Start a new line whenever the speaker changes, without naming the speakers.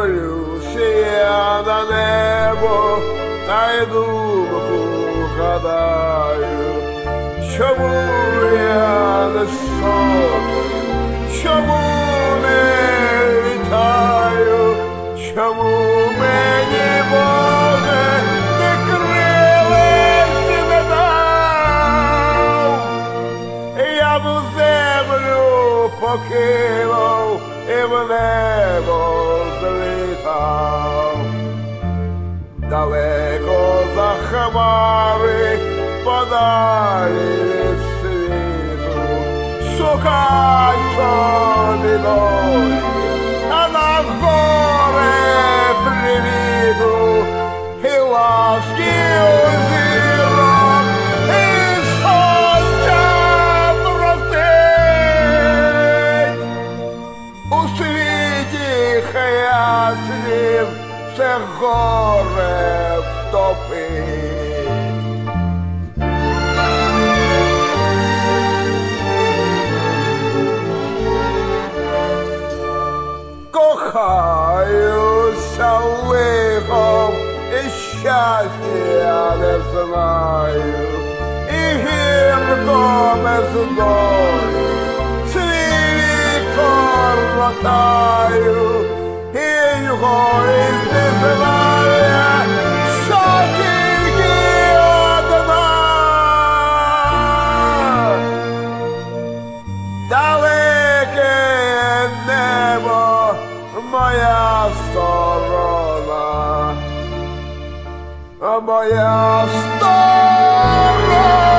дивлю на небо, та й думку гадаю, чому я не сотою, чому не літаю, чому мені Боже ти крилиці не дав, я б землю покинув і в. і ласки у зірок, і сонця просить. У світі хаяснів все горе втопить. щастя не знаю, і гірко без долі свій коротаю, і його із не знає, небо, моя сторона, моя сторона.